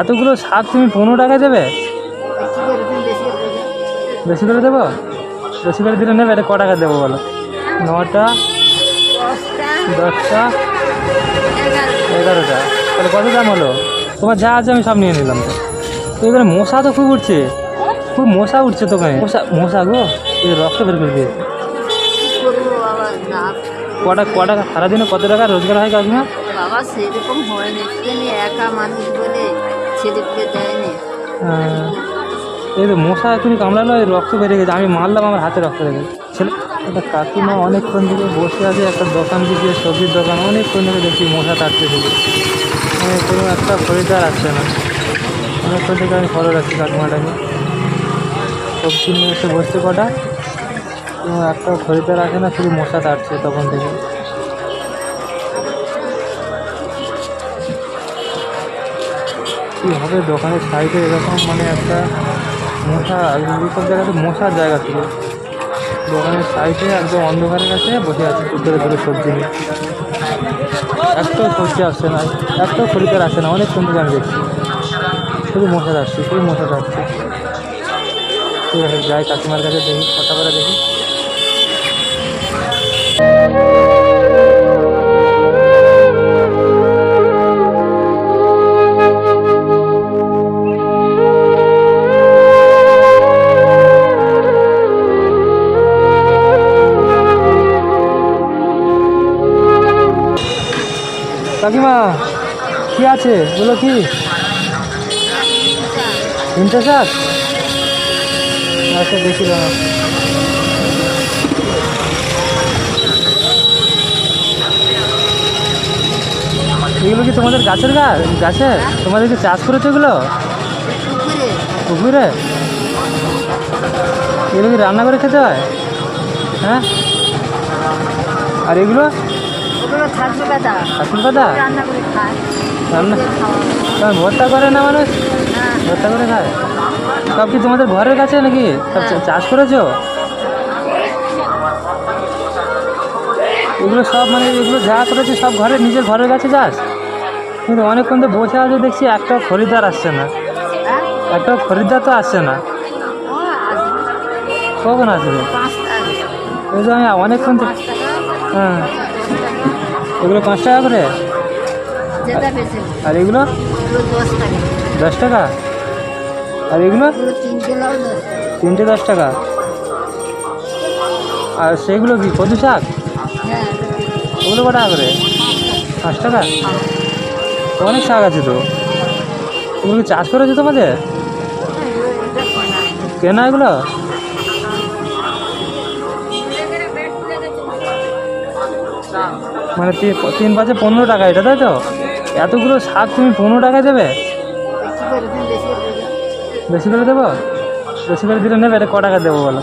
এতগুলো শাক তুমি পনেরো টাকায় দেবে? বেশি করে দেবে? বেশি করে দিলে নেবে, এটা ক টাকা দেবো বলো? নটা, দশটা, এগারোটা। তাহলে কত দাম হলো? তোমার যা আছে আমি সব নিয়ে নিলাম তো। এবারে মশা তো খুব উঠছে। খুব মশা উঠছে তো মশা মশা গো, এই রক্ত বের করে দিয়েছে। কি করব বাবা না কটা, সারাদিনে কত টাকা রোজগার হয় কাকিমা? বাবা, সেরকম হয়নি জানি একা মানুষ দেয়নি। এই তো মশা এখনই কামড়ালো রক্ত বেরিয়ে গেছে। আমি মারলাম, আমার হাতে রক্ত বেরিয়ে গেছে। ছেলে, একটা কাকিমা অনেকক্ষণ থেকে বসে আছে, একটা দোকান দিকে সবজির দোকান। অনেকক্ষণ থেকে দেখছি মশা কাটতে থেকে মানে কোনো একটা খরিদার আসছে না। অনেকক্ষণ থেকে আমি ফলো রাখছি কাকিমাটাকে। সবজি নিয়ে এসে বসতে কটা। কোনো একটা খরিদার আসে না, শুধু মশা কাটছে তখন থেকে। কী হবে? দোকানের সাইডে এরকম মানে একটা মশা এইসব জায়গাতে মশার জায়গা ছিল। দোকানের সাইডে একদম অন্ধকারের কাছে বসে আছে ধরে ধরে সবজি নিয়ে। একটাও সবজি আসছে না, একটাও খরিদার আসে না, অনেক সুন্দর আমি দেখছি। শুধু মশা আসছে, শুধু মশা আসছে। ঠিক আছে, যাই কাকিমার কাছে দেখি কথা বলে দেখি। কাকিমা, কি আছে? বলো কি? তিনটে আচ্ছা দেখি দাও এগুলো কি তোমাদের গাছের গাছ গাছে? তোমাদের কি চাষ করেছ এগুলো? পুকুরে? এগুলো কি রান্না করে খেতে হয়? হ্যাঁ? আর এগুলো? ওগুলো কাদা কথা রান্না করে খায়। রান্না? ভর্তা করে না মানুষ? হ্যাঁ ভর্তা করে খায়? সব কি তোমাদের ঘরের কাছে নাকি? সব চাষ করেছ? এগুলো সব মানে এগুলো যা করেছে সব ঘরের নিজের ঘরের কাছে চাষ? কিন্তু অনেকক্ষণ তো বসে আছে দেখছি একটা খরিদ্দার আসছে না। হ্যাঁ? একটা খরিদ্দার তো আসছে না। কখন আসবে? ওই যে আমি অনেকক্ষণ হ্যাঁ। এগুলো পাঁচ টাকা করে? আর এগুলো? দশ টাকা। আর এগুলো? ওগুলো তিনটে দশ টাকা। আর সেগুলো কি কদু শাক? হ্যাঁ। ওগুলো কটা করে? পাঁচ টাকা? অনেক শাক আছে তো। এগুলো কি চাষ করেছ তোমাদের? কেনা এগুলো? মানে তিন পাঁচে পনেরো টাকা এটা তাই তো? এতগুলো শাক তুমি পনেরো টাকায় দেবে? বেশি করে দেবে? বেশি করে দিলে নেবে এটা ক টাকা দেবো বলো?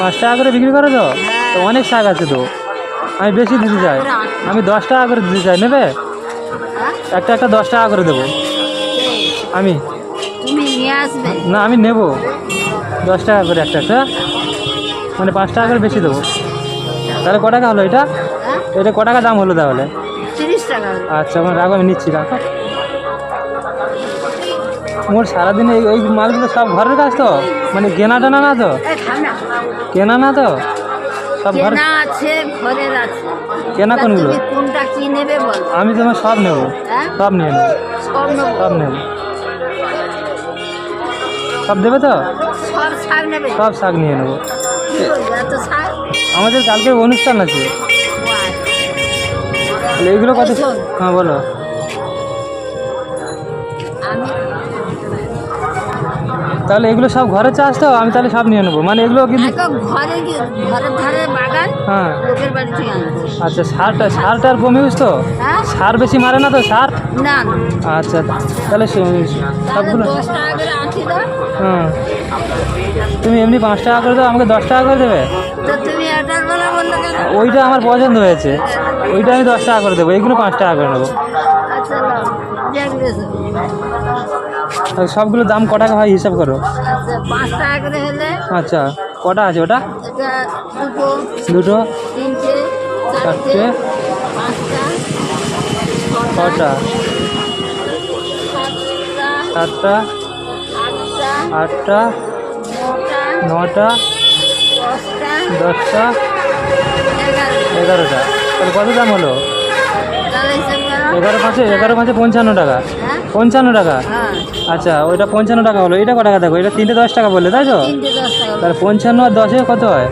পাঁচ টাকা করে বিক্রি করে তো? তো অনেক শাক আছে তো। আমি বেশি দিতে চাই। আমি দশ টাকা করে দিতে চাই নেবে? হ্যাঁ? একটা একটা দশ টাকা করে দেবো। আমি? না আমি নেব। দশ টাকা করে একটা একটা মানে পাঁচ টাকা করে বেশি দেবো। তাহলে ক টাকা হলো এটা? হ্যাঁ? এটা ক টাকা দাম হলো তাহলে? টাকা আচ্ছা আমার রাখো আমি নিচ্ছি রাখো। মোর সারাদিন এই ওই মালগুলো সব ঘরের কাজ তো? মানে কেনা টানা না তো। কেনা না তো? সব ঘর আছে ঘরের আছে। কেনা কোনগুলো? কোনটা কি নেবে বল? আমি তোমার সব নেব। হ্যাঁ? সব নিয়ে নেব। সব নেব। সব নেব। সব দেবে তো? সব শাক নেবে। সব শাক নিয়ে নেব। এত শাক? আমাদের কালকে অনুষ্ঠান আছে। এইগুলো কত হ্যাঁ বলো। তাহলে এগুলো সব ঘরে চাষ তো আমি তাহলে সব নিয়ে নেব। মানে এগুলো কিন্তু ঘরে কি ঘরের ধারে বাগান হ্যাঁ। লোকের বাড়ি থেকে আচ্ছা সারটা সারটা আর কমে তো? হ্যাঁ। সার বেশি মারে না তো সার? না আচ্ছা তাহলে সবগুলো হ্যাঁ। তুমি এমনি পাঁচ টাকা করে দাও আমাকে দশ টাকা করে দেবে? ওইটা আমার পছন্দ হয়েছে। ওইটা আমি দশ টাকা করে দেবো। এইগুলো পাঁচ টাকা করে নেব। সবগুলো দাম ক টাকা হয় হিসাব করো। আচ্ছা কটা আছে ওটা? দুটো। চারটে। ছটা সাতটা। আটটা। নটা। দশটা। এগারোটা। তাহলে কত দাম হলো? এগারো পাঁচে এগারো পাঁচে পঞ্চান্ন টাকা। হ্যাঁ। পঞ্চান্ন টাকা? হ্যাঁ। আচ্ছা ওইটা পঞ্চান্ন টাকা হলো। এটা ক টাকা? দেখো এটা তিনটে দশ টাকা বললে তাই তো? তাহলে পঞ্চান্ন আর দশে কত হয়?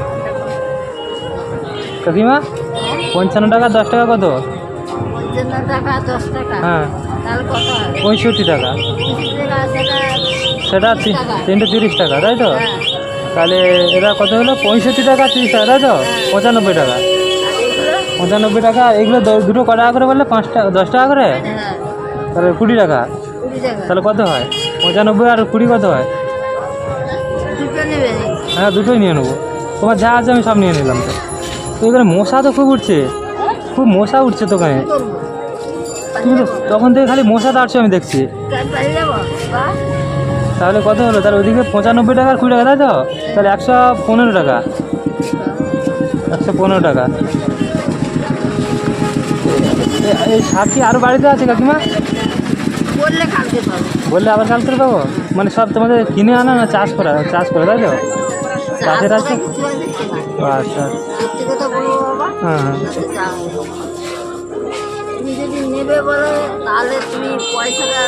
কাকিমা পঞ্চান্ন টাকা দশ টাকা কত? পঞ্চান্ন টাকা দশ টাকা। হ্যাঁ। কত হয়? পঁয়ষট্টি টাকা। সেটা তিনটে তিরিশ টাকা তাই তো? হ্যাঁ। তাহলে এটা কত হলো? পঁয়ষট্টি টাকা তিরিশ টাকা তাই তো? পঁচানব্বই টাকা। পঁচানব্বই টাকা, এগুলো দুটো ক টাকা করে বললে পাঁচ টাকা, দশ টাকা করে? তাহলে কুড়ি টাকা। তাহলে কত হয়? পঁচানব্বই আর কুড়ি কত হয়? হ্যাঁ দুটোই নিয়ে নেব। তোমার যা আছে আমি সব নিয়ে নিলাম তো। তো এখানে মশা তো খুব উঠছে। খুব মশা উঠছে তোখানে কি তুমি তো তখন থেকে খালি মশা দাঁড়ছো আমি দেখছি। তাহলে কত হলো? তাহলে ওদিকে পঁচানব্বই টাকা আর কুড়ি টাকা, তাই তো? তাহলে একশো পনেরো টাকা। একশো পনেরো টাকা। এই শাক কি আরও বাড়িতে আছে কাকিমা? বললে কালকে পাবো। বললে আবার কালকে পাবো? মানে সব তোমাদের কিনে আনা না চাষ করা? চাষ করে তাই তো? চাষের আছে। আচ্ছা। হ্যাঁ হ্যাঁ। তাতে যা হবে। তুমি যদি নেবে বলো তাহলে তুমি পয়সাটা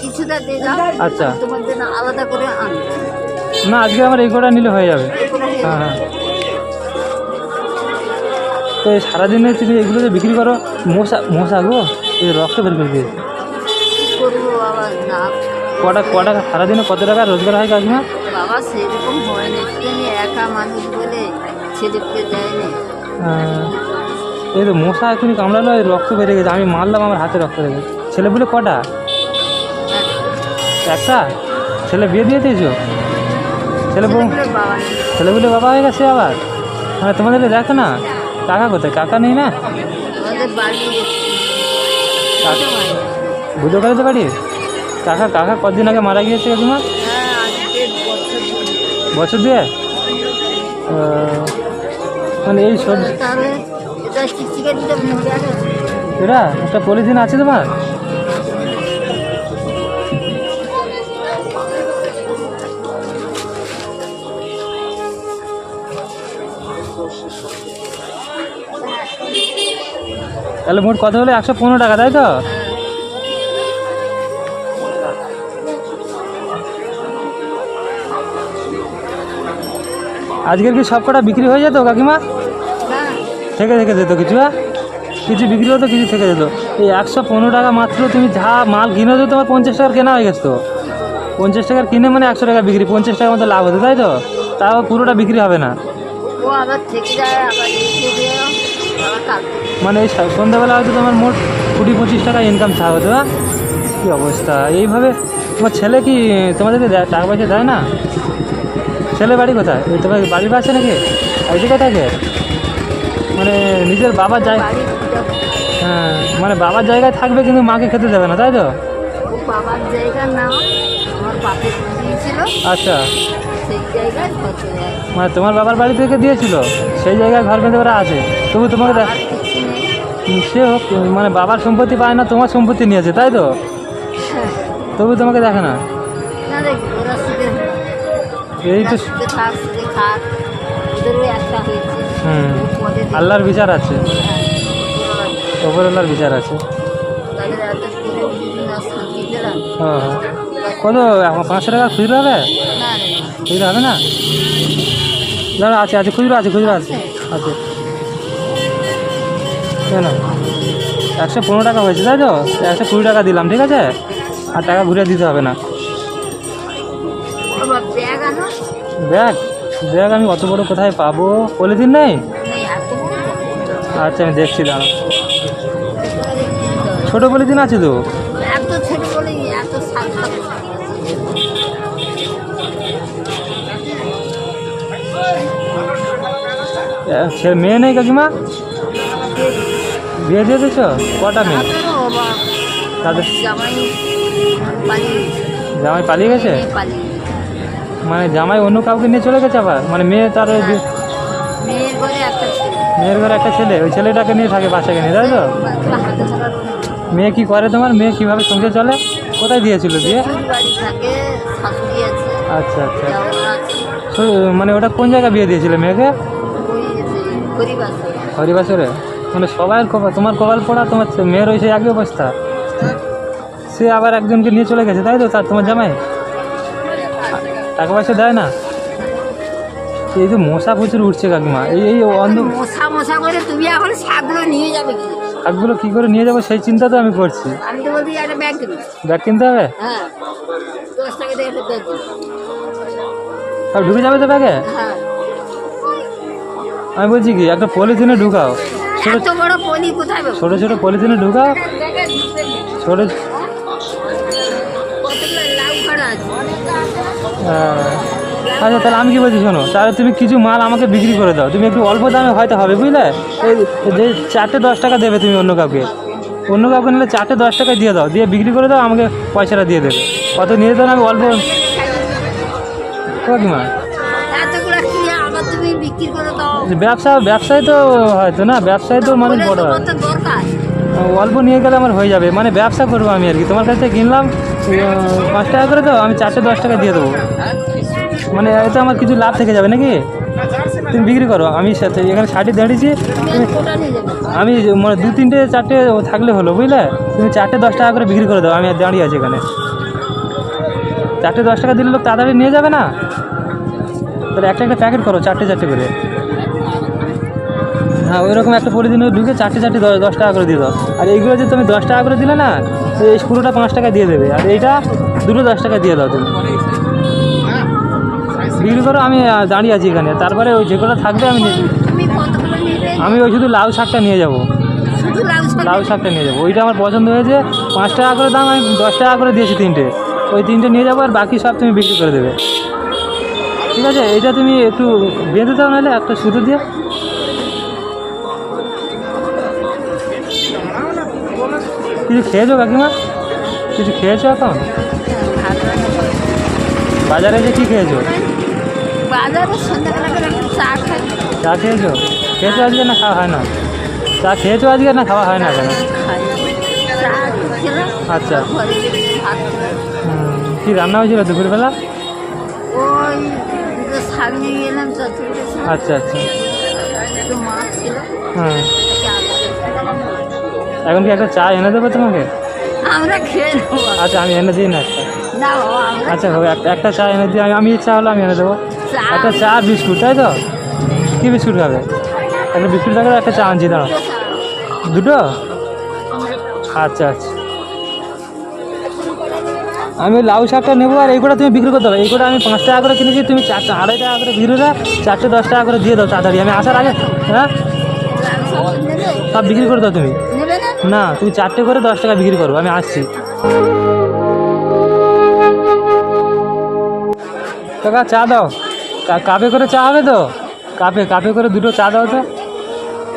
কিছুটা দিয়ে যাও আচ্ছা। তোমার জন্য আলাদা করে আনব। না আজকে আমার এই কটা নিলে হয়ে যাবে। হ্যাঁ হ্যাঁ। তো এই সারাদিনে তুমি এগুলো যে বিক্রি করো মশা মশা গো এই রক্ত বের করে দিয়ে কি করব বাবা না কটা সারাদিনে কত টাকা রোজগার হয় কাকিমা? বাবা সেরকম হয় না। একা মানুষ বলে ছেলেপুলে দেয়নি এই তো মশা এখনই কামড়ালো রক্ত বেরিয়ে গেছে। আমি মারলাম আমার হাতে রক্ত লেগে ছেলে বলে কটা? একটা? ছেলে বিয়ে দিয়ে দিয়েছ? ছেলে ছেলে বলে বাবা হয়ে গেছে আবার? মানে তোমাদের দেখো না। কাকা কোথায়? কাকা নেই না? বাড়ি কাকা বুঝতে পারতে পারি? কাকা কাকা কদিন আগে মারা গিয়েছে হ্যাঁ বছর। দিয়ে? মানে এই সবজি এটা একটা পলিথিন আছে তোমার? তাহলে মোট কত হলো? একশো পনেরো টাকা, তাই তো? আজকের কি সব কটা বিক্রি হয়ে যেত, কাকিমা? থেকে থেকে যেত কিছু হ্যাঁ? কিছু বিক্রি হতো, কিছু থেকে যেত এই একশো পনেরো টাকা মাত্র তুমি যা মাল কিনে তো তোমার পঞ্চাশ টাকার কেনা হয়ে গেছে পঞ্চাশ টাকার কিনে মানে একশো টাকা বিক্রি, পঞ্চাশ টাকার মতো লাভ হতো, তাই তো? তাও পুরোটা বিক্রি হবে না। ও আবার থেকে যায়, আবার মানে এই সন্ধ্যাবেলা হয়তো তোমার মোট কুড়ি পঁচিশ টাকা ইনকাম থা হতো হ্যাঁ? কী অবস্থা? এইভাবে তোমার ছেলে কি তোমাদেরকে দেয় টাকা পয়সা দেয় না? ছেলে বাড়ি কোথায়? তোমার বাড়ির পাশে নাকি? এইদিকে থাকে? মানে নিজের বাবার জায়গা হ্যাঁ মানে বাবার জায়গায় থাকবে কিন্তু মাকে খেতে দেবে না তাই তো? বাবার আমার দিয়েছিল। আচ্ছা। মানে তোমার বাবার বাড়ি থেকে দিয়েছিল? সেই জায়গায় ঘর বেঁধে ওরা আছে। তবু তোমাকে সে হোক মানে বাবার সম্পত্তি পায় না তোমার সম্পত্তি নিয়েছে তাই তো? হ্যাঁ। তবু তোমাকে দেখে না। এই তো হুম আল্লাহর বিচার আছে। হ্যাঁ, আল্লাহর বিচার আছে। কত এখন পাঁচশো টাকা খুচরো হবে? খুচরো হবে না? দাঁড়া আছে আছে খুচরো আছে খুচরো আছে। আছে। একশো পনেরো টাকা হয়েছে তাই তো? একশো কুড়ি টাকা দিলাম ঠিক আছে? আর টাকা ঘুরে দিতে হবে না। Bag bag? আমি অত বড় কোথায় পাবো? পলিথিন নেই? আচ্ছা আমি দেখছি দাঁড়া। ছোটো পলিথিন আছে তো? মেয়ে নেই কাকিমা? বিয়ে দিয়ে দিয়েছ? কটা মেয়ে? তাদের জামাই পালিয়ে গেছে। মানে জামাই অন্য কাউকে নিয়ে চলে গেছে আবার? মানে মেয়ে তার ওই মেয়ের ঘরে একটা ছেলে। ওই ছেলেটাকে নিয়ে থাকে বাসাকে নিয়ে তাই তো? মেয়ে কি করে তোমার? মেয়ে কীভাবে সংসার চলে? কোথায় দিয়েছিল আছে। আচ্ছা আচ্ছা। মানে ওটা কোন জায়গায় বিয়ে দিয়েছিলে মেয়েকে? হরিবাসরে? মানে সবার কপাল তোমার কপাল পড়া তোমার মেয়ের ওই সেই একই অবস্থা। সে আবার একজনকে নিয়ে চলে গেছে তাই তো? তার তোমার জামাই? টাকা পয়সা দেয় না? এই যে মশা প্রচুর উঠছে কাকিমা। এই এই অন্ধ মশা মশা করে তুমি এখন শাকগুলো নিয়ে যাবে কি? শাকগুলো কী করে নিয়ে যাব? সেই চিন্তা তো আমি করছি। আমি তো বলছি একটা ব্যাগ কিনি ব্যাগ কিনতে হবে? হ্যাঁ। দশ টাকা দিয়ে একটা ব্যাগ সব ঢুকে যাবে তো ব্যাগে? হ্যাঁ। আমি বলছি কি একটা পলিথিনে ঢুকাও। এত বড় পলি কোথায় পাবো? ছোটো ছোটো পলিথিনে ঢুকাও ছোটো আচ্ছা তাহলে আমি কি বলছি শোনো তাহলে তুমি কিছু মাল আমাকে বিক্রি করে দাও। তুমি একটু অল্প দামে হয়তো হবে বুঝলে? এই যে চারটে দশ টাকা দেবে তুমি অন্য কাউকে। অন্য কাউকে নিলে চারটে দশ টাকা দিয়ে দাও দিয়ে বিক্রি করে দাও আমাকে পয়সাটা দিয়ে দেবে। কত নিয়ে দাও আমি অল্প কাকিমা ব্যবসা ব্যবসায় তো হয়তো না, ব্যবসায় তো মানুষ বড়। হয় অল্প নিয়ে গেলে আমার হয়ে যাবে। মানে ব্যবসা করব আমি আর কি। তোমার কাছ থেকে কিনলাম পাঁচ টাকা করে দাও, আমি চারটে দশ টাকা দিয়ে দেবো। মানে এতে আমার কিছু লাভ থেকে যাবে নাকি? তুমি বিক্রি করো। আমি সাথে এখানে ষাটে দাঁড়িয়েছি। আমি মানে দু, তিনটে, চারটে থাকলে হলো, বুঝলে? তুমি চারটে দশ টাকা করে বিক্রি করে দাও। আমি দাঁড়িয়ে আছি এখানে। চারটে দশ টাকা দিলে লোক তাড়াতাড়ি নিয়ে যাবে না? তাহলে একটা একটা প্যাকেট করো, চারটে চারটে করে। হ্যাঁ ওই রকম একটা পলিথিনে ঢুকে চারটে চারটে দশ টাকা করে দিয়ে দাও। আর এইগুলো যে তুমি দশ টাকা করে দিলে না এই পুরোটা পাঁচ টাকা দিয়ে দেবে। আর এইটা দুটো দশ টাকা দিয়ে দাও তুমি। বিক্রি করো আমি দাঁড়িয়ে আছি এখানে। তারপরে ওই যেগুলো থাকবে আমি আমি ওই শুধু লাউ শাকটা নিয়ে যাব। লাউ শাকটা নিয়ে যাব। ওইটা আমার পছন্দ হয়েছে। পাঁচ টাকা করে দাম আমি দশ টাকা করে দিয়েছি তিনটে। ওই তিনটে নিয়ে যাব আর বাকি সব তুমি বিক্রি করে দেবে। ঠিক আছে? এইটা তুমি একটু বেঁধে দাও নাহলে একটা সুতো দিয়ে। কিছু খেয়েছো কাকিমা? কিছু খেয়েছো এখন? বাজারে যে কী খেয়েছো? চা খেয়েছো? খেয়েছো আজকে না খাওয়া হয় না? চা খেয়েছো আজকে না খাওয়া হয় না কেন? আচ্ছা। কী রান্না হয়েছিল দুপুরবেলা? আচ্ছা আচ্ছা। হ্যাঁ। এখন কি একটা চা এনে দেবো তোমাকে? আমরা খেয়ে নেব। আচ্ছা আমি এনে দিই না একটা। না বাবা আমরা আচ্ছা হবে একটা একটা চা এনে দিই। আমি- ইচ্ছা হলো আমি এনে দেবো। একটা চা বিস্কুট তাই তো? কী বিস্কুট খাবে? একটা বিস্কুট থাকলে একটা চা আনছি দাঁড়াও। দুটো আচ্ছা আচ্ছা। আমি লাউ শাকটা নেব আর এইগুলো তুমি বিক্রি করতে হবে এইগুলো আমি পাঁচ টাকা করে কিনেছি তুমি চারটা আড়াই টাকা করে বিক্রি করে চারটে দশ টাকা করে দিয়ে দাও তাড়াতাড়ি। আমি আসার আগে হ্যাঁ? নেবে সব বিক্রি করে দাও তুমি। না, তুমি চারটে করে দশ টাকা বিক্রি করো, আমি আসছি। কাকা, চা দাও। কাপে করে চা হবে তো? কাপে কাপে করে দুটো চা দাও তো।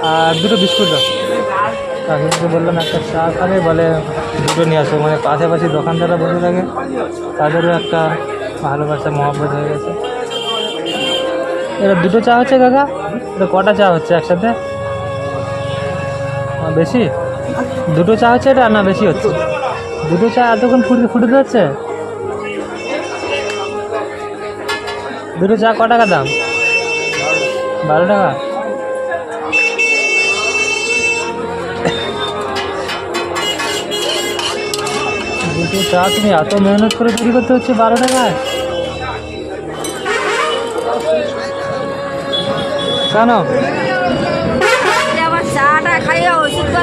আর দুটো বিস্কুট দাও। কাকিমাকে বললাম একটা চা খাবে, বলে দুটো নিয়ে আসো। মানে পাশাপাশি দোকানদাররা বসে থাকে। তাদেরও একটা ভালোবাসা, মহব্বত হয়ে গেছে। এটা দুটো চা হচ্ছে, কাকা? এটা কটা চা হচ্ছে একসাথে? বেশি? দুটো চা হচ্ছে এটা না বেশি হচ্ছে? দুটো চা এতক্ষণ ফুটে ফুটে যাচ্ছে দুটো চা ক টাকা দাম? বারো টাকা? দুটো চা তুমি এত মেহনত করে তৈরি করতে হচ্ছে বারো টাকায়? কেন?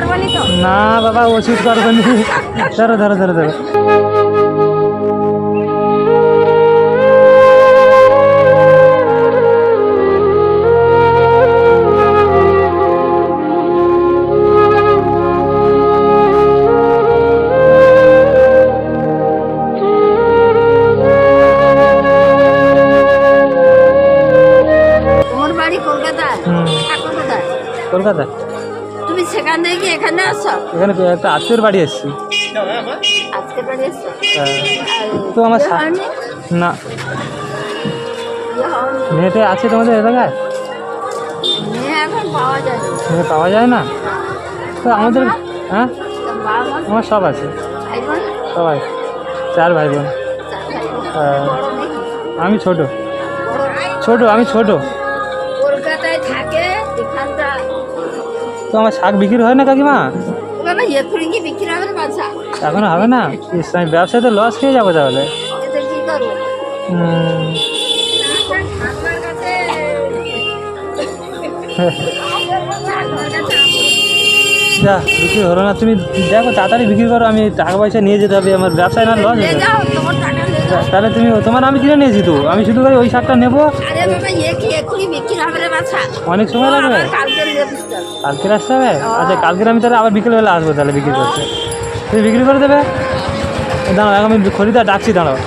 করবনি তো? না বাবা ওষুধ করবেন ধরো ধরো ধরো ধরো। কলকাতা সেখান থেকে কি এখানে আসছো এখানে একটা আত্মীয়র বাড়ি এসেছি। আজকে বাড়ি এসছো হ্যাঁ। তো আমার হয়নি? না। মেয়েটে আছে তোমাদের এলাকায়? মেয়ে পাওয়া যায়। না? তো আমাদের হ্যাঁ? আমার সব আছে। সবাই। চার ভাই বোন। হ্যাঁ। আমি ছোট? ছোট আমি ছোট। তো আমার শাক বিক্রি হয় না কাকিমা? হবে এখন হবে না? আমি ব্যবসাতে লস খেয়ে যাব তাহলে। যা বিক্রি হলো না। তুমি দেখো তাড়াতাড়ি বিক্রি করো আমি টাকা পয়সা নিয়ে যেতে হবে আমার ব্যবসায় না লস যাও তাহলে তুমি তোমার আমি কিনে নিয়েছি তো আমি শুধু ওই শাকটা নেব। হবে অনেক সময় লাগবে। কালকে আসতে হবে? আচ্ছা কালকে আমি তাহলে আবার বিকেলবেলা আসব তাহলে বিক্রি করতে। তুমি বিক্রি করে দেবে? দাঁড়াও, এখন আমি খরিদা ডাকছি, দাঁড়াও।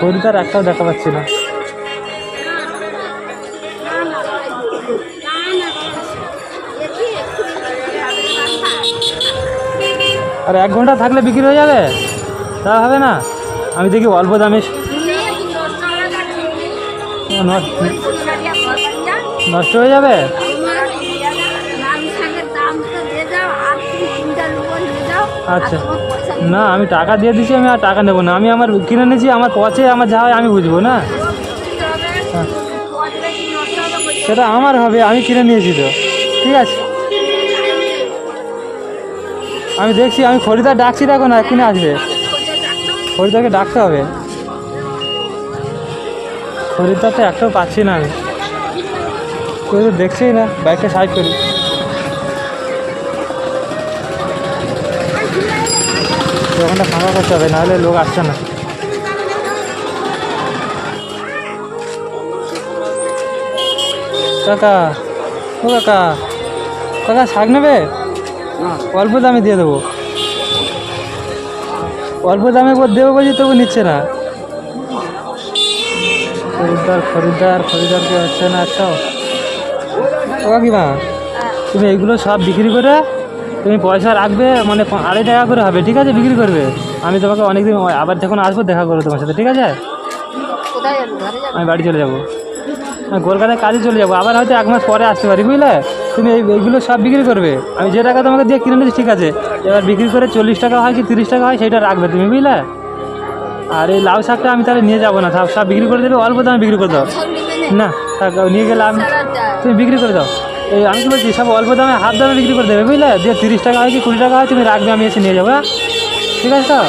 খরিদার একটাও দেখা পাচ্ছি না। আর এক ঘণ্টা থাকলে বিক্রি হয়ে যাবে? তা হবে না। আমি দেখি অল্প দামে নষ্ট হয়ে যাবে? আচ্ছা। না আমি টাকা দিয়ে দিচ্ছি আমি আর টাকা নেব না। আমি আমার কিনে নিয়েছি আমার পচে আমার যা হয় আমি বুঝব না? সেটা আমার হবে আমি কিনে নিয়েছি তো। ঠিক আছে। আমি দেখছি, আমি খরিদার ডাকছি দেখো না, কিনে আসবে? খরিদারকে ডাকতে হবে। খরিদার তো একটাও পাচ্ছি না আমি। কেউ না, বাইকটা সাইড করি। দোকানটা ফাঁকা করতে হবে, নাহলে লোক আসছে না। কাকা, ও কাকা কাকা শাক নেবে? অল্প দামে দিয়ে দেবো। অল্প দামে দেবো বলছি তবু নিচ্ছে না। খরিদ্দার খরিদ্দার খরিদ্দারকে হচ্ছে না? একটাও ও কাকিমা তুমি এইগুলো সব বিক্রি করে তুমি পয়সা রাখবে মানে আড়াই টাকা করে হবে ঠিক আছে? বিক্রি করবে। আমি তোমাকে অনেকদিন আবার যখন আসব দেখা করব তোমার সাথে ঠিক আছে? আমি বাড়ি চলে যাব। কলকাতায় কাজে চলে যাব। আবার হয়তো এক মাস পরে আসতে পারি বুঝলে? তুমি এই এইগুলো সব বিক্রি করবে। আমি যে টাকা তোমাকে দিয়ে কিনে নিচ্ছি ঠিক আছে। এবার বিক্রি করে চল্লিশ টাকা হয় কি তিরিশ টাকা হয়, সেটা রাখবে তুমি, বুঝলে? আর এই লাউ শাকটা আমি তাহলে নিয়ে যাব না, সব বিক্রি করে দেবে, অল্প দামে বিক্রি করে দাও। না নিয়ে গেলে আমি তুমি বিক্রি করে দাও। এই আমি কি বলছি, সব অল্প দামে, হাফ দামে বিক্রি করে দেবে, বুঝলে? দিয়ে তিরিশ টাকা হয় কি কুড়ি টাকা হয়, তুমি রাখবে, আমি এসে নিয়ে যাব হ্যাঁ? ঠিক আছে তো?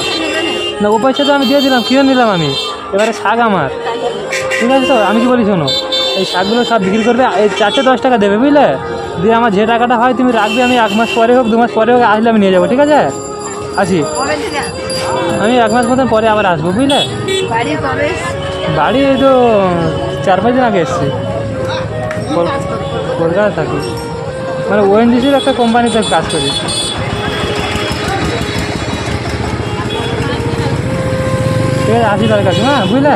না, ও পয়সা তো আমি দিয়ে দিলাম, কিনে নিলাম আমি। এবারে শাক আমার। ঠিক আছে তো? আমি কি বলি, শোনো। এই শাকগুলো সব বিক্রি করবে। এই চারটে দশ টাকা দেবে বুঝলে? দিয়ে আমার যে টাকাটা হয় তুমি রাখবে আমি এক মাস পরে হোক দু মাস পরে হোক আসলে আমি নিয়ে যাব ঠিক আছে? আসি। আমি এক মাস মতন পরে আবার আসব বুঝলে? বাড়ি এই তো চার পাঁচ দিন আগে এসেছি। কলকাতা থাকি। মানে ওএনজিসির একটা কোম্পানিতে কাজ করি। ঠিক আছে আসি তার কাছে হ্যাঁ বুঝলে?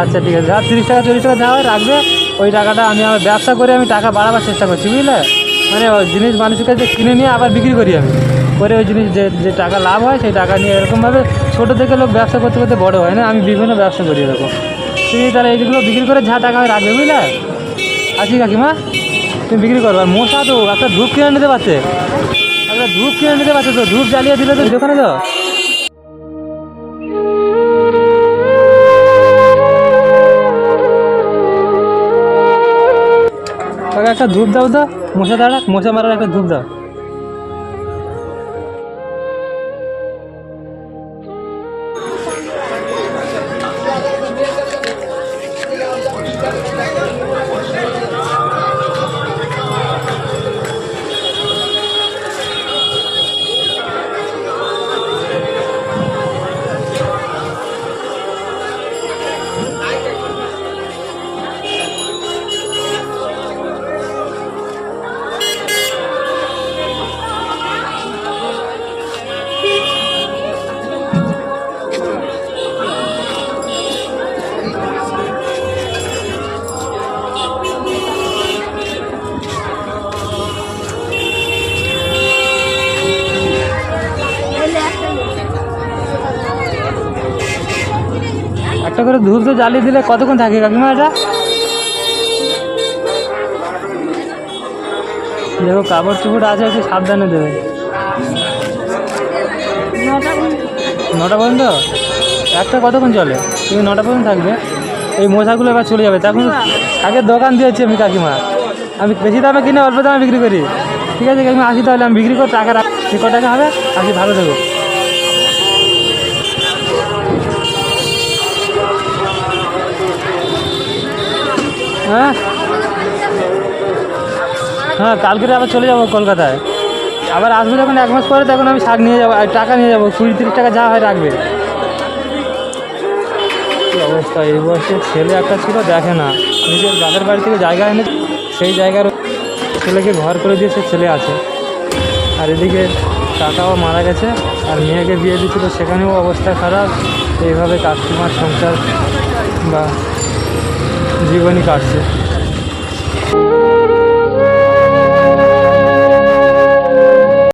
আচ্ছা ঠিক আছে। আর তিরিশ টাকা চল্লিশ টাকা দেওয়া হয় রাখবে ওই টাকাটা আমি আমার ব্যবসা করে আমি টাকা বাড়াবার চেষ্টা করছি বুঝলে? মানে ওই জিনিস মানুষের কাছে কিনে নিয়ে আবার বিক্রি করি আমি। করে ওই জিনিস যে যে টাকা লাভ হয় সেই টাকা নিয়ে এরকমভাবে ছোটো থেকে লোক ব্যবসা করতে করতে বড় হয় না আমি বিভিন্ন ব্যবসা করি এরকম। তুমি তাহলে এইগুলো বিক্রি করে যা টাকা হয় রাখবে বুঝলে? আছি কাকিমা তুমি বিক্রি করো। আর মশা তো একটা ধূপ কিনে নিতে পারছে। একটা ধূপ কিনে নিতে পারছে তো ধূপ জ্বালিয়ে দিলে তো দোকানে তো? একটা ধূপ দাও তো মশা দাঁড়া মশা মারার একটা ধূপ দাও। একটা করে ধূপ তো জ্বালিয়ে দিলে কতক্ষণ থাকে কাকিমা এটা? দেখো কাপড় চুপড় আছে একটু সাবধানে দেবে। নটা পর্যন্ত। একটা কতক্ষণ চলে? তুমি নটা পর্যন্ত থাকবে। এই মশাগুলো এবার চলে যাবে। তখন আগে দোকান দিয়েছি আমি কাকিমা। আমি বেশি দামে কিনে অল্প দামে বিক্রি করি। ঠিক আছে কাকিমা আসি তাহলে। আমি বিক্রি করে টাকা রাখ সে ক টাকা হবে? আসি ভালো দেবো। হ্যাঁ? হ্যাঁ কালকে আবার চলে যাব কলকাতায়। আবার আসবে যখন এক মাস পরে, তখন আমি শাক নিয়ে যাব টাকা নিয়ে যাব, কুড়ি তিরিশ টাকা যা হয় রাখবে। অবস্থা? এই বয়সে ছেলে একটা ছিল, দেখে না। নিজের বাপের বাড়ি থেকে জায়গা এনে সেই জায়গার ছেলেকে ঘর করে দিয়েছে ছেলে আছে। আর এদিকে কাকাও মারা গেছে, আর মেয়েকে বিয়ে দিয়েছিল, সেখানেও অবস্থা খারাপ। এইভাবে কাকিমার সংসার বা জীবনই কাটছে।